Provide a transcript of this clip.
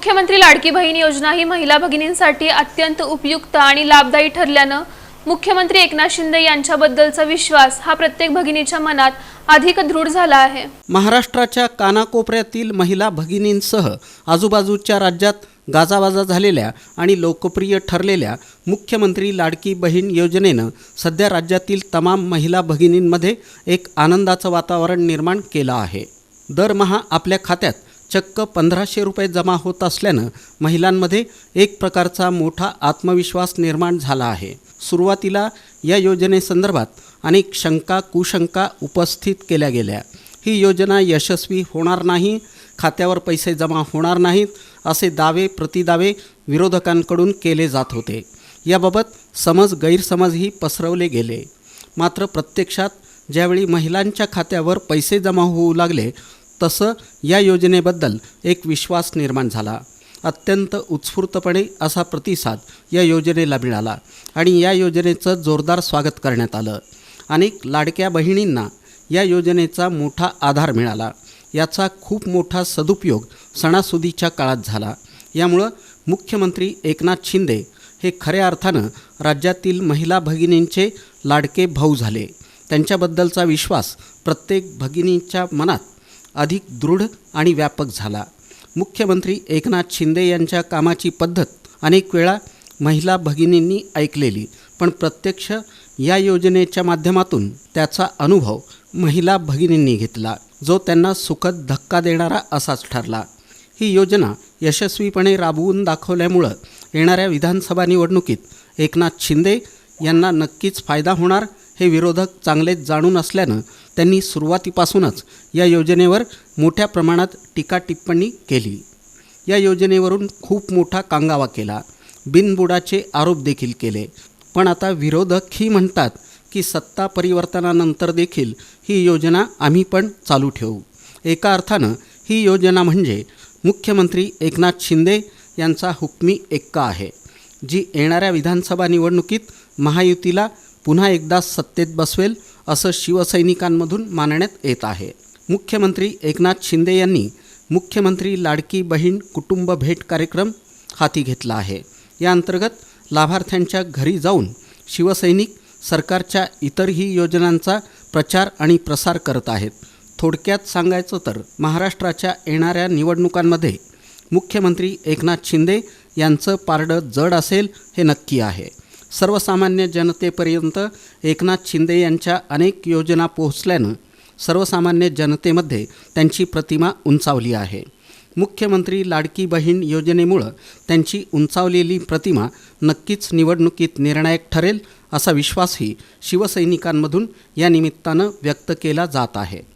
मुख्यमंत्री लाडकी बहीण योजना ही महिला भगिनींसाठी अत्यंत उपयुक्त आणि लाभदायी ठरल्यानं मुख्यमंत्री एकनाथ शिंदे यांच्याबद्दलचा विश्वास हा प्रत्येक भगिनीच्या मनात अधिक दृढ झाला आहे. महाराष्ट्राच्या कानाकोपऱ्यातील महिला भगिनींसह आजूबाजूच्या राज्यात गाजावाजा झालेल्या आणि लोकप्रिय ठरलेल्या मुख्यमंत्री लाडकी बहीण योजनेनं सध्या राज्यातील तमाम महिला भगिनींमध्ये एक आनंदाचं वातावरण निर्माण केलं आहे. दरमहा आपल्या खात्यात चक्क पंधराशे रुपये जमा होत असल्यानं महिलांमध्ये एक प्रकारचा मोठा आत्मविश्वास निर्माण झाला आहे. सुरुवातीला या योजनेसंदर्भात अनेक शंका कुशंका उपस्थित केल्या गेल्या. ही योजना यशस्वी होणार नाही खात्यावर पैसे जमा होणार नाहीत असे दावे प्रतिदावे विरोधकांकडून केले जात होते. याबाबत समज गैरसमजही पसरवले गेले. मात्र प्रत्यक्षात ज्यावेळी महिलांच्या खात्यावर पैसे जमा होऊ लागले तसं या योजनेबद्दल एक विश्वास निर्माण झाला. अत्यंत उत्स्फूर्तपणे असा प्रतिसाद या योजनेला मिळाला आणि या योजनेचं जोरदार स्वागत करण्यात आलं. अनेक लाडक्या बहिणींना या योजनेचा मोठा आधार मिळाला. याचा खूप मोठा सदुपयोग सणासुदीच्या काळात झाला. यामुळं मुख्यमंत्री एकनाथ शिंदे हे खऱ्या अर्थानं राज्यातील महिला भगिनींचे लाडके भाऊ झाले. त्यांच्याबद्दलचा विश्वास प्रत्येक भगिनीच्या मनात अधिक दृढ आणि व्यापक झाला. मुख्यमंत्री एकनाथ शिंदे यांच्या कामाची पद्धत अनेक वेळा महिला भगिनींनी ऐकलेली पण प्रत्यक्ष या योजनेच्या माध्यमातून त्याचा अनुभव महिला भगिनींनी घेतला जो त्यांना सुखद धक्का देणारा असाच ठरला. ही योजना यशस्वीपणे राबवून दाखवल्यामुळं येणाऱ्या विधानसभा निवडणुकीत एकनाथ शिंदे यांना नक्कीच फायदा होणार हे विरोधक चांगलेच जाणून असल्यानं त्यांनी सुरुवातीपासूनच या योजनेवर मोठ्या प्रमाणात टीका टिप्पणी केली. या योजनेवरून खूप मोठा कांगावा केला. बिनबुडाचे आरोप देखील केले. पण आता विरोधकही म्हणतात की सत्ता परिवर्तनानंतर देखील ही योजना आम्ही पण चालू ठेवू. एका अर्थानं ही योजना म्हणजे मुख्यमंत्री एकनाथ शिंदे यांचा हुकमी एक्का आहे जी येणाऱ्या विधानसभा निवडणुकीत महायुतीला पुन्हा एकदा सत्तेत बसवेल असं शिवसैनिकांमधून मानण्यात येत आहे. मुख्यमंत्री एकनाथ शिंदे यांनी मुख्यमंत्री लाडकी बहीण कुटुंब भेट कार्यक्रम हाती घेतला आहे. या अंतर्गत लाभार्थ्यांच्या घरी जाऊन शिवसैनिक सरकारच्या इतरही योजनांचा प्रचार आणि प्रसार करत आहेत. थोडक्यात सांगायचं तर महाराष्ट्राच्या येणाऱ्या निवडणुकांमध्ये मुख्यमंत्री एकनाथ शिंदे यांचं पारडं जड असेल हे नक्की आहे. सर्वसामान्य जनतेपर्यंत एकनाथ शिंदे यांच्या अनेक योजना पोहोचल्यानं सर्वसामान्य जनतेमध्ये त्यांची प्रतिमा उंचावली आहे. मुख्यमंत्री लाडकी बहीण योजनेमुळं त्यांची उंचावलेली प्रतिमा नक्कीच निवडणुकीत निर्णायक ठरेल असा विश्वासही शिवसैनिकांमधून या निमित्तानं व्यक्त केला जात आहे.